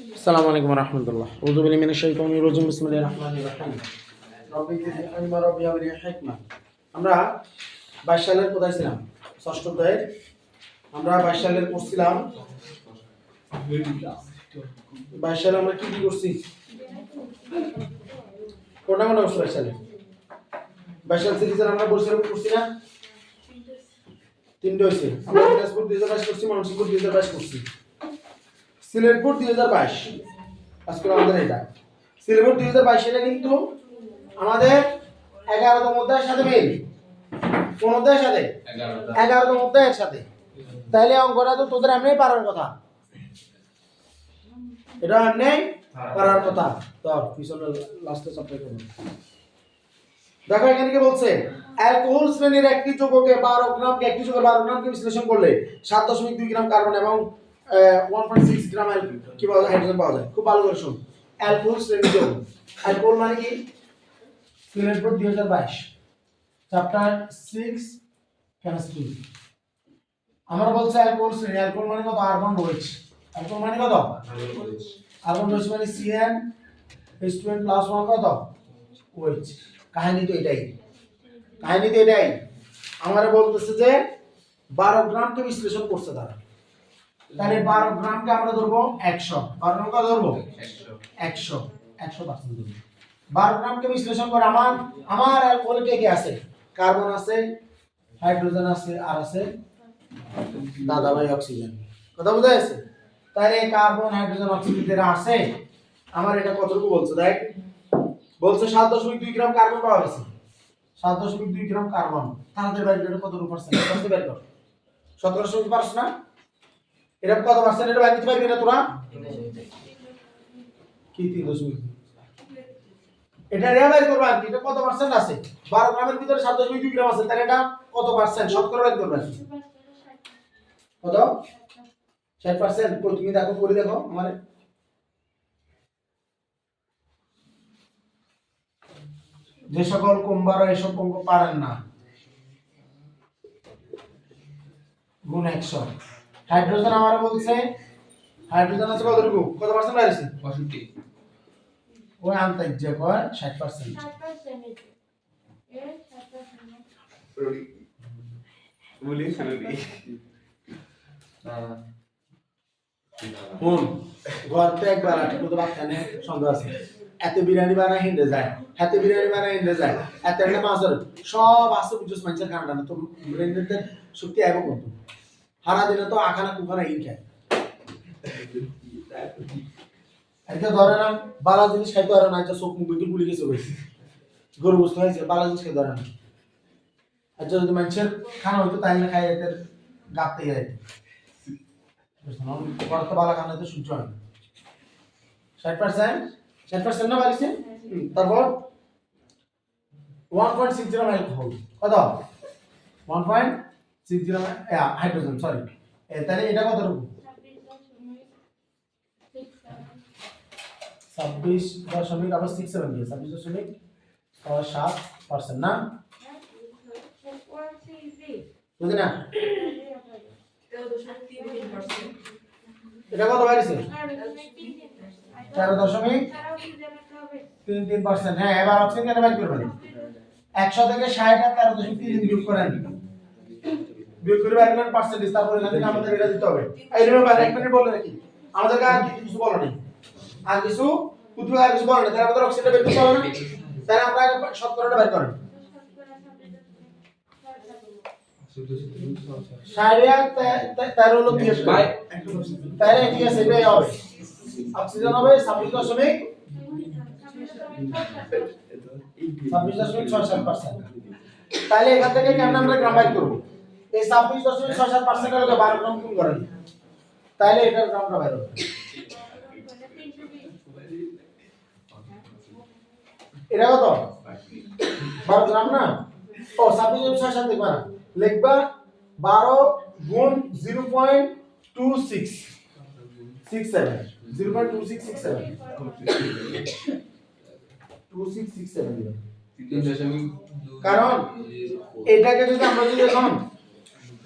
আসসালামু আলাইকুম রহমতুল্লাহ। উযু বিল্লাহি মিনাশ শাইতানির রাজিম। বিসমিল্লাহির রহমানির রহিম। রব্বি জিদনি ইলমা রব্বি হাবলি হিকমা। আমরা 22 সালের কোথায় ছিলাম? ষষ্ঠ অধ্যায়ের। আমরা 22 সালের পড়ছিলাম 22 সালে আমরা কি কি করছি? কোনটা কোনটা করছি 22 সালে? 22 সাল সিরিজের আমরা বলছিলাম করছি না? তিনটে হয়েছে। আমরা দিনাজপুর দুই হাজার বাইশ করছি, ময়মনসিংহ দুই হাজার বাইশ করছি। সিলেটপুর দুই হাজার বাইশ। আজকে আমাদের এটা। সিলেটপুর দুই হাজার বাইশ এটা কিন্তু আমাদের এগারোতম অধ্যায়ের সাথে মিল। কোন অধ্যায়ের সাথে? এগারোতম অধ্যায়ের সাথে। তাইলে অঙ্কটা তো তোদের এমনি পারার কথা। এটা এমনি পারার কথা। তো পিছনে লাস্টে সাপ্লাই করব। দেখো এখানে কি বলছে? অ্যালকোহল শ্রেণির একটি যৌগকে বারো গ্রামকে একটি যৌগের বারো গ্রামকে বিশ্লেষণ করলে সাত দশমিক দুই গ্রাম কার্বন এবং ওয়ান পয়েন্ট সিক্স গ্রাম অ্যাল- কি পাওয়া যায় হাইড্রোজেন পাওয়া যায়। খুব ভালো করে শুন অ্যালকোহল শ্রেণির যৌগ অ্যালকোহল মানে কি? সিলেট বোর্ড দুই হাজার বাইশ। চ্যাপ্টার সিক্স কেমিস্ট্রি আমরা বলছি অ্যালকোহল শ্রেণি অ্যালকোহল মানে কত? আর্গন রয়েছে অ্যালকোহল মানে কত? আর্গন রয়েছে মানে সিএন স্টুডেন্ট প্লাস ওয়ান কত? ওয়েচ কাহিনী তো এটাই। কাহিনী তো এটাই। আমার বলতেছে যে বারো গ্রামকে বিশ্লেষণ করছে তারা। তাহলে বারো গ্রামকে আমরা ধরবো একশো। বারো গ্রামকে ধরবো? একশো। একশো। পার্সেন্ট ধরবো। বারো গ্রামকে বিশ্লেষণ করে আমার আমার অ্যালকোহল কে কে আছে? কার্বন আছে হাইড্রোজেন আছে আর আছে দাদা ভাই অক্সিজেন কথা বোঝা যাচ্ছে তাহলে কার্বন হাইড্রোজেন অক্সিজেন যারা আছে আমার এটা কতটুকু বলছে দেখ? বলছে সাত দশমিক দুই গ্রাম কার্বন পাওয়া গেছে। সাত দশমিক দুই গ্রাম কার্বন তাদের বাইরে এটা কত পার্সেন্ট বের কর। সতেরো দশমিক পারছ না? এটা কত পার্সেন্ট এটা পারবি না তোরা? কি তিন দশমিক? এটা রেয়া বাইর আর কি, এটা কত পার্সেন্ট আছে? বারো গ্রামের ভিতরে সাত দশমিক দুই গ্রাম আছে, তাহলে এটা কত পার্সেন্ট কত? ষাট পার্সেন্ট তুমি দেখো করে দেখো আমার। যে সকল কুম্ভার এসব পারেন না। গুণ একশো। হাইড্রোজেন আমার বলছে হাইড্রোজেন আছে কতটুকু? কত পার্সেন্ট বাড়ছে পঁয়ষট্টি। ওই আনতাই যে কয় ষাট পার্সেন্ট বলি শুনবি হুন ঘরতে একবার আটে কত বাচ্চানে সন্দেহ আছে। এত বিরিয়ানি বানায় হিন্ডে যায়। এত বিরিয়ানি বানায় হিন্ডে যায়। এত একটা মাছের সব আছে বুঝছিস মানুষের তো ব্রেনের শক্তি আইব কোন হারা দিনে তো আখানা কুখানা ইন খায়। একটা ধরে না বালা জিনিস খাইতে পারে না, একটা চোখ মুখ বিদ্যুৎ গুলি গেছে বলছে গরু বুঝতে হয়েছে বালা জিনিস খাইতে পারে না। আচ্ছা যদি মানুষের খানা হইতো, তাহলে খাই এদের গাতে যায় পরে তো বালা খানা তো সহ্য হয় না ষাট পার্সেন্ট ষাট পার্সেন্ট না বাড়িছে? তারপর? One point six zero mole কত? One point six zero hydrogen sorry তাহলে এটা কতটুকু ছাব্বিশ দশমিক, আবার সিক্স সেভেন দিয়ে, ছাব্বিশ দশমিক ছয়, সাত পার্সেন্ট না? বুঝলি না? এটা কত বাড়িছে? তেরো দশমিক তিন তিন পার্সেন্ট হ্যাঁ এবার অক্সিজেন বের করবেন? একশো থেকে ষাট আর তেরো দশমিক তিন বিয়োগ করেন বিয়োগ করে বের করেন পার্সেন্টেজ তারপরে এখান থেকে আমাদের এটা দিতে হবে। এই রিমেম্বার এক মিনিট বলে রাখি আমাদেরকে আর কিছু বলো নেই। আর কিছু? আর কিছু বলো না তাহলে আমাদের অক্সিজেনটা বের করতে হবে না? তাহলে আমরা আগে শতকরাটা বের করেন। তেরো হলো ভাই। আছে এটাই হবে। অক্সিজেন হবে ছাব্বিশ দশমিক ছাব্বিশ দশমিক ছয় সাত পার্সেন্ট তাহলে এখান থেকে কেমন আমরা গ্রাম বাইর করব? এই ছাব্বিশ দশমিক ছয় সাত পার্সেন্ট বারো গ্রাম গুণ করেন তাহলে এটার গ্রামটা বাইর হবে। এটা কত? বারো গ্রাম না? ও ছাব্বিশ দশমিক ছয় সাত দেখবা না লিখবা বারো গুণ zero point two six. Six seven zero point two six six seven two six six seven কারণ এটাকে যদি আমরা যদি এখন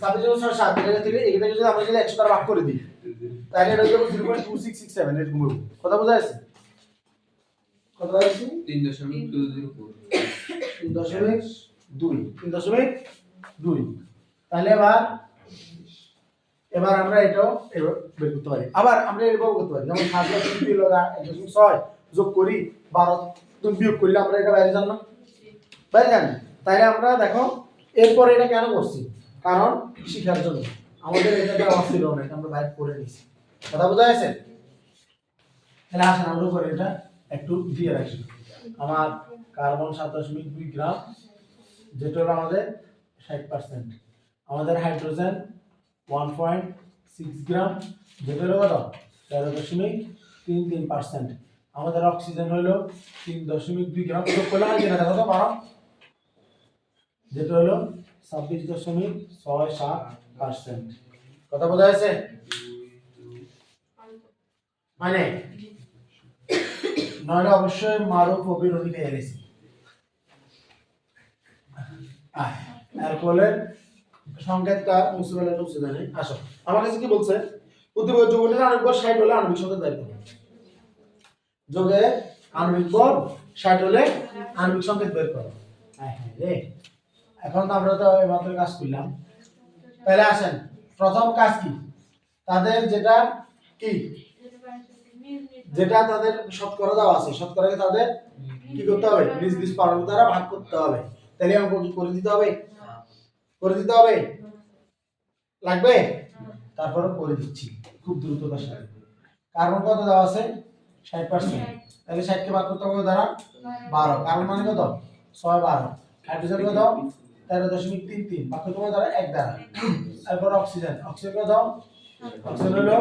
ছাব্বিশ ছয় সাত এটাকে থেকে এটাকে যদি আমরা যদি একশো দ্বারা ভাগ করে দিই তাহলে এটা হলো zero point two six six seven এরকম হবে। কথা বোঝা যাচ্ছে? কথা তিন দশমিক টু জিরো ফোর তিন দশমিক দুই তিন দশমিক দুই। তাহলে এবার এবার আমরা এটাও এবার বের করতে পারি। আবার আমরা এরকম করতে পারি। যেমন সাত দশমিক দুই লগা এক দশমিক ছয় যোগ করি বারো তুমি বিয়োগ করলে আমরা এটা বাইরে জান না বাইরে জানি তাইলে আমরা দেখো এরপরে এটা কেন করছি? কারণ শিখার জন্য আমাদের এটা দেওয়া ছিল এটা আমরা বাইরে করে নিয়েছি। কথা বোঝা গেছে? তাহলে আসেন, আমরা করে এটা একটু দিয়ে রাখি। আমার কার্বন সাত দশমিক দুই গ্রাম, যেটা হলো আমাদের ষাট পার্সেন্ট আমাদের hydrogen one point six gram, যেটা হলো কত? তেরো দশমিক তিন তিন পার্সেন্ট আমাদের অক্সিজেন হলো তিন দশমিক দুই গ্রাম। যোগ করলে হয় যেটা কত বারো। যেটা হলো ছাব্বিশ দশমিক ছয় সাত পার্সেন্ট কথা বোঝা যাচ্ছে? মানে? নয়টা অবশ্যই মারো কবির অধিকে এনেছি। অ্যালকোহলের সংকেতটা মুছে ফেলে মুছে দেয় আসো, আমার কাছে কি বলছে? উদ্দীপক যৌবনের আণবিক বল ষাট হলে আণবিক বের করো যোগে আণবিক বল ষাট হলে আণবিক সংকেত বের করো। হ্যাঁ হ্যাঁ রে। এখন তো আমরা তো এইমাত্র কাজ করলাম। তাহলে আসেন, প্রথম কাজ কি? তাদের যেটা কি? যেটা তাদের শতকরা দেওয়া আছে, শতকরাকে তাদের কি করতে হবে? নিজ নিজ পারণ দ্বারা ভাগ করতে হবে। তাহলে অঙ্ক কি করে দিতে হবে? করে দিতে হবে? লাগবে? তারপরে করে দিচ্ছি, খুব দ্রুততার সাথে। কার্বন কত দেওয়া আছে? ষাট পার্সেন্ট তাহলে ষাটকে ভাগ করতে হবে দ্বারা বারো। কার্বন মানে কত? ছয় বারো। হাইড্রোজেন কত? তেরো দশমিক তিন তিন করতে দ্বারা এক দ্বারা। তারপর অক্সিজেন অক্সিজেন কত অক্সিজেন হলো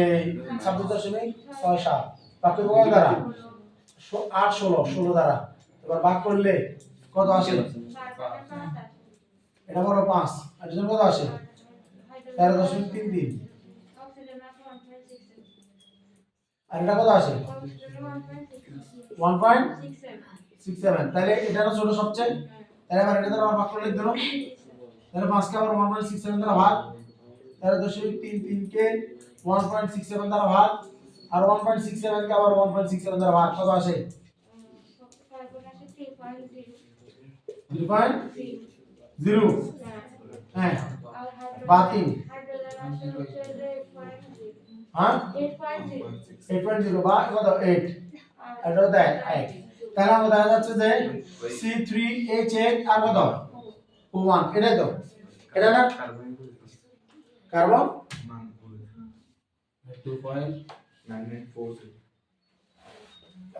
এই ছাব্বিশ দশমিক ছয় সাত করতে হবে দ্বারা। আট, ষোলো ষোলো দ্বারা। এবার ভাগ করলে কত আসে? এটা বড় পাঁচ হাইড্রোজেন কত আসে? তেরো দশমিক তিন তিন। আর এটা কত আসে? One point six seven. তাহলে এটা ছোট সবচেয়ে? তাহলে এবার এটা দ্বারা আবার ভাগ করে লিখতে হবে তাহলে পাঁচকে আবার ওয়ান পয়েন্ট সিক্স সেভেন দ্বারা ভাগ। তেরো দশমিক তিন তিনকে ওয়ান পয়েন্ট সিক্স সেভেন দ্বারা ভাগ। আর ওয়ান পয়েন্ট সিক্স সেভেনকে আবার ওয়ান পয়েন্ট সিক্স সেভেন দ্বারা ভাগ। কত আসে? থ্রি পয়েন্ট জিরো হ্যাঁ। বা তিন হ্যাঁ? এইট পয়েন্ট জিরো বা কত? এইট এটা এক তাহলে আমাদের দেখা যাচ্ছে যে সি থ্রি এইচ এইট আর কত? ওয়ান এটাই তো। এটা না? কার্বন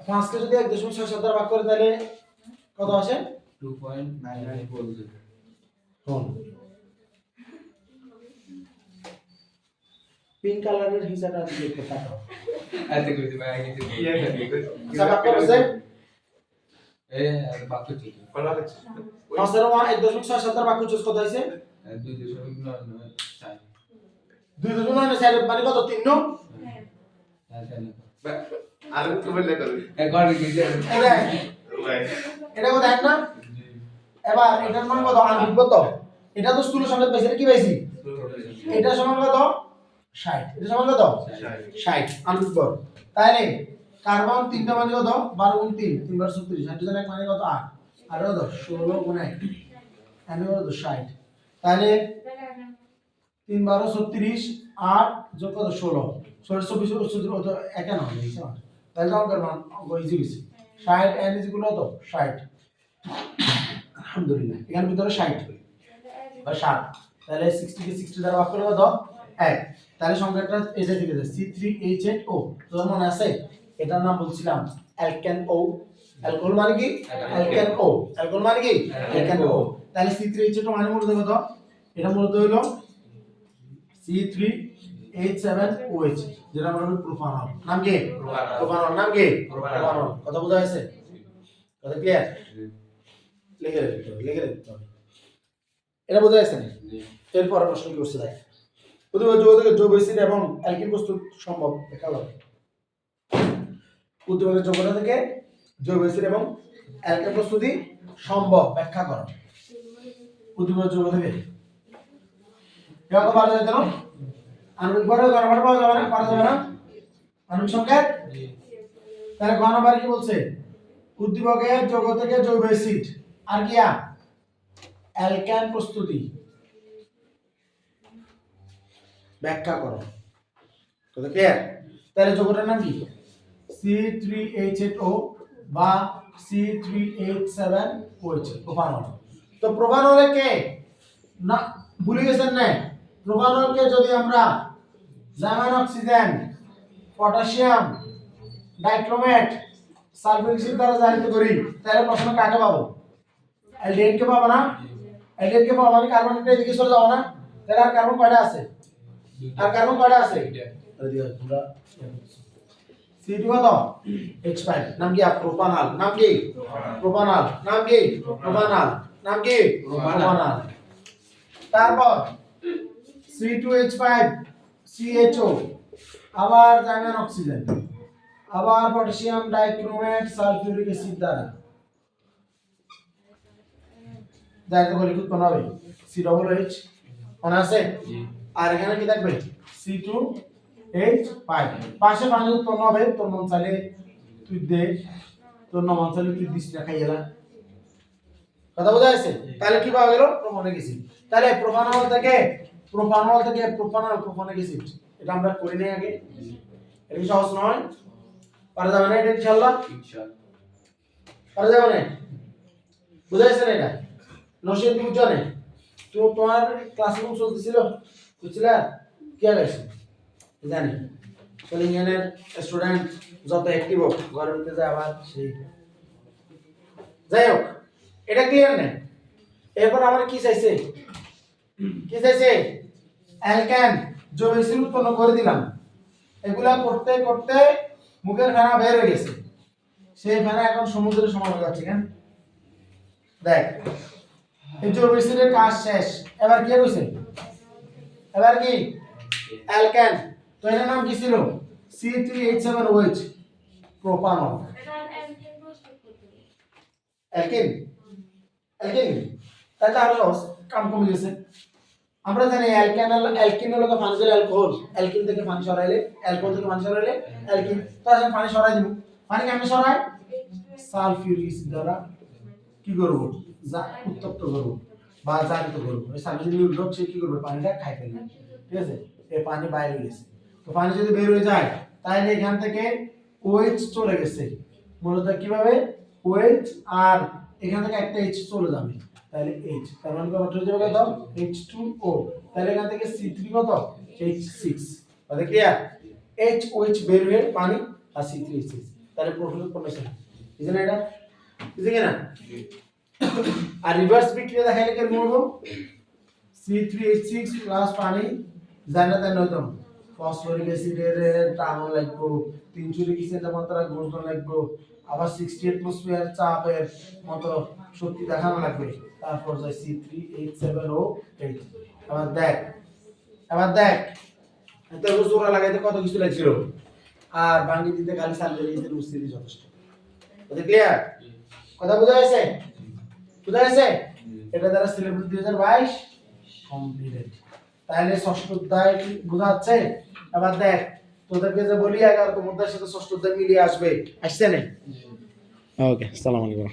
পাঁচকে যদি এক দশমিক ছয় সাত দ্বারা ভাগ করে তাহলে কত আসে? Two point nine nine four zero pink কালারের হিসাবটা দেখতে থাকো কিছু হিসাব ভাগ করেছে এ বাক্য ঠিক দশমিক ছয় সাত দ্বারা ভাগ করছিস কত চার। দুই দশমিক নয় মানে কত? তিন নো? চার চার। আর একটু বললে করবি একবার গেছে এটা এটা কত? এক না? এবার এটার মান কত? আণবিক কত? এটা তো স্থূল সংকেত পাইছি এটা কি পাইছি? এটা সমান কত? ষাট। এটা সমান কত? ষাট। আণবিক বল তাহলে কার্বন তিনটা মানে কত? বারো গুণ তিন তিন বার ছত্রিশ হাইড্রোজেন এক মানে কত? আট। আর কত? ষোলো গুণ এক। কত? ষাট। তাহলে তিন বারো ছত্রিশ, আট যোগ কত? ষোলো। ষোলো, চব্বিশ চৌত্রিশ কত একে না হয়েছে তাহলে তো অঙ্কের মান? অঙ্ক ইজি হয়েছে। ষাট এন ইজগুলো তো ষাট। আলহামদুলিল্লাহ, এখানে ভিতরে ষাট বা ষাট। তাহলে সিক্সটি কে সিক্সটি দ্বারা ভাগ করলে কত? এক। তাহলে সংখ্যাটা এটা ঠিক আছে C three H eight O তোর মনে আছে? এটার নাম বলছিলাম। অ্যালকেন ও। অ্যালকোহল মানে কি? অ্যালকেন ও। অ্যালকোহল মানে কি? অ্যালকেন ও। তাহলে সি থ্রি এইচ এইট মানে মূলত কত? এটা মূলত হলো C three H seven O H যেটা আমরা বলি প্রোপানল নাম কি? প্রোপানল নাম কি? প্রোপানল কথা বোঝা গেছে কথা ক্লিয়ার লিখে রাখতে হবে লিখে রাখতে হবে। এটা বোঝা গেছে না এরপর প্রশ্ন কি করছে দেখ। যৌগ থেকে জৈব এবং অ্যালকিন প্রস্তুত সম্ভব। দেখা গেল যোগ্যতা থেকে জৈব অ্যাসিড এবং অ্যালকিন প্রস্তুতি সম্ভব। ব্যাখ্যা করো। উদ্ভিদ যৌগ থেকে। এরকম পারা যায় কেন আণবিক ভরে ঘন ভরে পাওয়া যাবে না পাওয়া যাবে না আণবিক সংকেত তাহলে ঘন ভরে কি বলছে? উদ্দীপকের যৌগ থেকে জৈব অ্যাসিড আর কি আ অ্যালকান প্রস্তুতি। ব্যাখ্যা করো। ক্লিয়ার তাহলে যৌগটার নাম কি? C3H8O বা C3H7OH প্রোপানল। তো প্রোপানলে কে? না ভুলে গেছেন না? প্রোপানলকে যদি আমরা German oxygen potassium dichromate sulphuric acid দ্বারা জারিত করি তাহলে প্রথমে কাকে পাবো? অ্যালডিহাইড কে পাবো না? অ্যালডিহাইড কে পাবো মানে কার্বনটা এদিকে চলে যাব না? তাহলে আর কার্বন কয়টা আছে? আর কার্বন কয়টা আছে? সিটি কত H5 নাম কি প্রোপানল নাম কি প্রোপানল নাম কি প্রোপানল নাম কি প্রোপানল তারপর C2H5 CHO আবার জার্মান অক্সিজেন আবার পটাশিয়াম ডাইক্রোমেট সালফিউরিক অ্যাসিড দ্বারা। দেখো বলি উৎপন্ন হবে সি ডবল এইচ মনে আছে আর এখানে কি থাকবে? সি টু এইচ পাশে পানি উৎপন্ন হবে তোর মন চাইলে তুই দে। তোর না মন চাইলে তুই দিস না খাই এলা। কথা বোঝা যাচ্ছে তাহলে কি পাওয়া গেল? প্রোপানিক অ্যাসিড তাহলে প্রোপানল থেকে প্রোপানল থেকে প্রোপানল প্রোপানিক অ্যাসিড এটা আমরা করি নাই আগে। এটা কি সহজ নয়? পারা যাবে না এটা ইনশাআল্লাহ? ইনশাআল্লাহ। পারা যাবে না? বুঝা যাচ্ছে না এটা? নসিদ বুঝনে তো তোমার ক্লাসরুম চলতেছিল বুঝছিলা? কি গেছে জানি। তাহলে ইঞ্জিনিয়ার স্টুডেন্ট যত অ্যাক্টিভ হোক ঘরের ভিতরে যায় আবার সেই। যাই হোক এটা ক্লিয়ার নেই? এরপর আমার কি চাইছে? কি চাইছে? অ্যালকেন জৈব উৎপন্ন করে দিলাম। এগুলা করতে করতে মুখের ফেনা বের হয়ে গেছে। সেই ফেনা এখন সমুদ্রের সমান হয়ে যাচ্ছে কেন? দেখ, এই অ্যাসিডের কাজ শেষ। এবার কি হইছে? এবার কি? অ্যালকেন তো এটার নাম কি ছিল? C3H7OH প্রোপানল অ্যালকিন অ্যালকিন তাহলে আরও কাম কমে গেছে। আমরা জানি অ্যালকেন অ্যালকিন হলো পানি জল অ্যালকোহল। অ্যালকিন থেকে পানি সরাইলে, অ্যালকোহল থেকে পানি সরাইলে অ্যালকিন। তো পানি সরাই দিব। পানি কেমনে সরাই? সালফিউরিক দ্বারা কি করব? যা উত্তপ্ত করব বা জারিত করব। ওই সালফিউরিক লোক সে কি করবে? পানিটা খাই ফেলবে ঠিক আছে? এই পানি বাইরে গেছে। তো পানি যদি বের হয়ে যায় তাহলে এখান থেকে ওএইচ চলে গেছে। মূলত কীভাবে? ওএইচ আর এখান থেকে একটা এইচ চলে যাবে। তাহলে এইচ তার মানে কত হয়ে যাবে কত? এইচ টু ও তাহলে এখান থেকে সি থ্রি কত? এইচ সিক্স তাহলে ক্লিয়ার এইচ ওএইচ বের হয়ে পানি আর সি থ্রি সিক্স তাহলে প্রোফিল উৎপন্ন হয়েছে বুঝছেন এটা? বুঝছে কিনা? আর রিভার্স বিক্রিয়া দেখাইলে কেমন হব? C three H six plus পানি জানা তাই নয়তো ফসফরিক অ্যাসিডের টানো লাগবো তিনচুরি কিসের মাত্রা গুণ লাগবো? আবার সিক্সটি অ্যাটমসফিয়ার চাপের মতো শক্তি দেখানো লাগবে। তারপর যাই C three eight seven O eight আবার দেখ আবার দেখ এত জোড়া লাগাইতে কত কিছু লাগছিল? আর বাঙ্গি দিতে খালি সালফের ইসের উস্তিরি যথেষ্ট। কথা ক্লিয়ার কথা বোঝা গেছে? বোঝা গেছে? এটা দ্বারা সিলেবাস দুই হাজার বাইশ। কমপ্লিটেড তাহলে ষষ্ঠ অধ্যায় কি বোঝা যাচ্ছে এবার দেখ, তোদেরকে যে বলি এগারো তোমাদের সাথে ষষ্ঠ অধ্যায় মিলিয়ে আসবে। আসছে না? ওকে সালাম আলাইকুম।